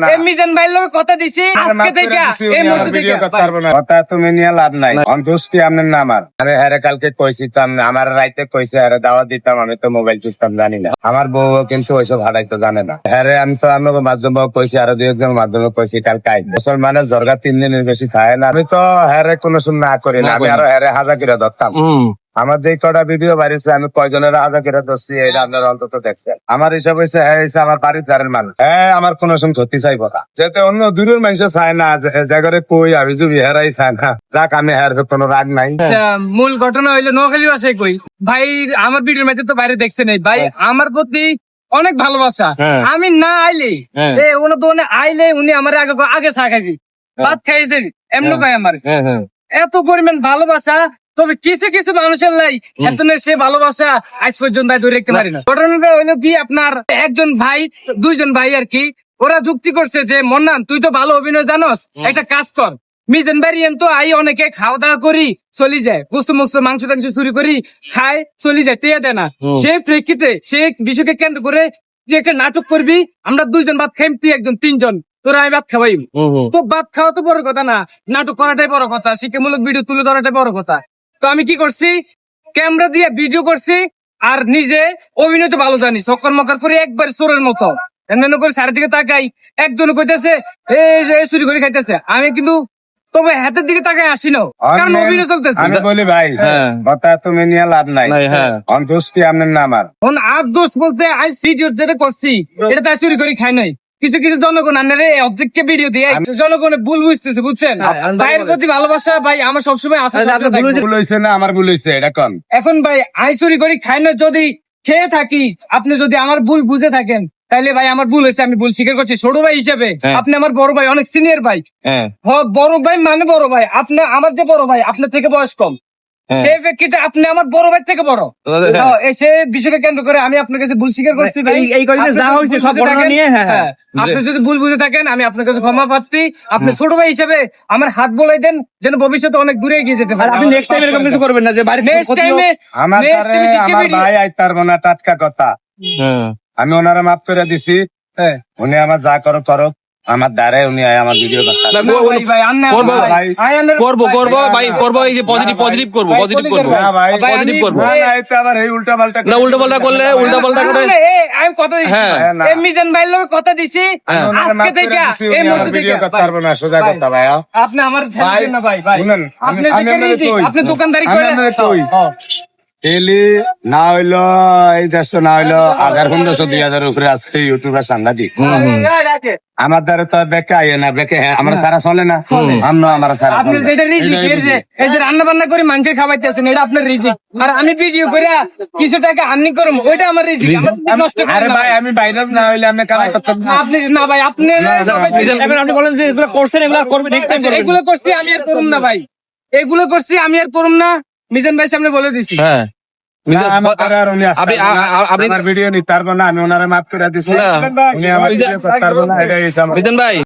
না। মিজান ভাইয়ের লগে কথা দিছি আজকে থেকে এই মুহূর্তে থেকে। কথা তুমি নিয়ে লাভ নাই। অন্তোষটি আপনার না আমার আমি হ্যারে কালকে কইছি তো আমার রাইতে কইছে হ্যারে দাওয়াত দিতাম আমি তো মোবাইল জানি না। আমার বউ কিন্তু ওইসব হারাইতে জানে না। হ্যারে আমি তো আমার মাধ্যমে কইছি আরও দুই একজন মাধ্যমে কইছি কালকে আই মুসলমানের জর্গা তিন দিনের বেশি খায় না। আমি তো হ্যারে কোনো শুন না করি না। আমি আরও হ্যারে হাজা করে ধরতাম। আমার যে কটা ভিডিও বাড়িছে আমি কয়জনের আধা করে ধরছি এটা আপনার অন্তত দেখছেন। আমার হিসাব হয়েছে হ্যাঁ হয়েছে আমার বাড়ির দ্বারের মানুষ। হ্যাঁ আমার কোনো সময় ক্ষতি চাইব না। যাতে অন্য দূরের মানুষ চায় না যে- করে কই আমি যদি হেরাই চায় না। যাক আমি হের কোনো রাগ নাই। আচ্ছা, মূল ঘটনা হইল নোয়াখালী বাসায় কই? ভাই আমার ভিডিওর মধ্যে তো বাইরে দেখছে নাই। ভাই আমার প্রতি অনেক ভালোবাসা। হ্যাঁ। আমি না আইলে হ্যাঁ। এ উনি তো উনি আইলে উনি আমার আগে আগে চা খাবি ভাত খাইছে এমনি ভাই আমার। হ্যাঁ হ্যাঁ। এত পরিমাণ ভালোবাসা তবে কিছু কিছু মানুষের লাই এত সে ভালোবাসা আজ পর্যন্ত ধরে রাখতে পারি না। ঘটনাটা হইল কি আপনার একজন ভাই দুইজন ভাই আর কি ওরা যুক্তি করছে যে মন্নান তুই তো ভালো অভিনয় জানোস একটা কাজ কর। মিজেন বাড়িয়েন তো আই অনেকে খাওয়া দাওয়া করি চলি যায়। গুস্ত মুস্ত মাংস টাংস চুরি করি খায় চলি যায় টেয়া দেয় না। সে প্রেক্ষিতে সে বিষয়কে কেন্দ্র করে তুই একটা নাটক করবি আমরা দুইজন ভাত খাইম তুই একজন তিনজন তোরা আমি ভাত খাওয়াই তো ভাত খাওয়া তো বড় কথা না নাটক করাটাই বড় কথা শিক্ষামূলক ভিডিও তুলে ধরাটাই বড় কথা। তো আমি কি করছি? ক্যামেরা দিয়ে ভিডিও করছি আর নিজে অভিনয় তো ভালো জানি। চক্কর মকর করে একবার চোরের মতো। এমন করে চারিদিকে তাকাই। একজন কইতেছে এই যে চুরি করে খাইতেছে। আমি কিন্তু তবে হাতের দিকে তাকাই আসি না। কারণ আমি- অভিনয় চলতেছে। আমি বলি ভাই হ্যাঁ। কথা তুমি নিয়ে লাভ নাই। হ্যাঁ। আপনার না আমার। এখন আর দোষ বলতে আজ ভিডিও যেটা করছি এটা তাই চুরি করে খাই নাই। কিছু কিছু জনগণ আনারে অর্ধেককে ভিডিও দিয়ে জনগণে ভুল বুঝতেছে বুঝছেন? ভাইয়ের প্রতি ভালোবাসা ভাই আমার সবসময় আছে আচ্ছা, ভুল হয়েছে- না আমার ভুল হয়েছে এটা কম এখন ভাই আই চুরি করি খাই না যদি খেয়ে থাকি আপনি যদি আমার ভুল বুঝে থাকেন তাহলে ভাই আমার ভুল হয়েছে আমি ভুল স্বীকার করছি। ছোট ভাই হিসেবে হ্যাঁ। আপনি আমার বড় ভাই অনেক সিনিয়র ভাই। হ্যাঁ। বড় ভাই মানে বড় ভাই আপনার আমার যে বড় ভাই আপনার থেকে বয়স কম। হ্যাঁ। আপনি আমার বড় ভাই থেকে বড়। হ্যাঁ। এই সে বিষয়কে কেন্দ্র করে আমি আপনার কাছে ভুল স্বীকার করছি ভাই। এই- এই কয়দিনে আপনি যা হয়েছে সব বুঝে ঘটনা থাকেন, নিয়ে, হ্যাঁ। আপনি যদি ভুল বুঝে থাকেন আমি আপনার কাছে ক্ষমা প্রার্থী। আপনি ছোট ভাই হিসেবে আমার হাত বলাই দেন যেন ভবিষ্যতে অনেক দূরে এগিয়ে যেতে পারে। আপনি নেক্সট টাইম এরকম কিছু করবেন না যে বাড়ির নেক্সট টাইমে আমার ভাই আইতে পারব না টাটকা কথা। হ্যাঁ। আমি ওনারা মাফ করে দিছি। হ্যাঁ। উনি আমার যা করো করো আমার দ্বারে উনি আয় আমার ভিডিও করব, করব ভাই, করব ভাই, ভাই করব এই যে পজিটিভ পজিটিভ করব পজিটিভ করব। পজিটিভ করব। আবার এই উল্টা পাল্টা না, উল্টাপাল্টা করলে, উল্টাপাল্টা করে- আরে, এ, আমি কথা দিছি। ভাই। না। এই মিজান ভাইয়ের লগে কথা দিছি। আজকে থেকে এই মুহূর্তে থেকে। ভিডিও পারব না সোজা কথা ভাই আপনি আমার ছেলে না ভাই ভাই। আপনি আমি যেটা আপনারে রিজিক, কই। আপনি দোকানদারি আমি এলি না হইল এই দেশে না হইল হাজার পনেরোশো দুই হাজার উপরে আজকে ইউটিউবের সাংঘাতিক আমার দ্বারা তো বেকে আইয়ে না বেকে হ্যাঁ আমার সারা চলে না। আমরা আমার সারা আপনি। যেটা রিজিক। এই যে রান্না বান্না করে মানুষের খাওয়াইতেছেন এটা আপনার রিজিক। আর আমি ভিডিও করে কিছু টাকা আর্নি করব ওইটা আমার রিজিক। নষ্ট আরে না। ভাই ভাই। আমি বাইরে না হইলে আপনি কামাই করতেন আপনি না ভাই আপনি আপনি বলেন যে এগুলো করছেন এগুলো করবেন নেক্সট আচ্ছা, টাইম এগুলো করছি আমি আর করুম না ভাই। এগুলো করছি আমি আর করুম না। মিজান ভাই সামনে বলে দিছি। হ্যাঁ। আমার পারবেন না। আমি ওনারা মাফ করে দিচ্ছি ভাই।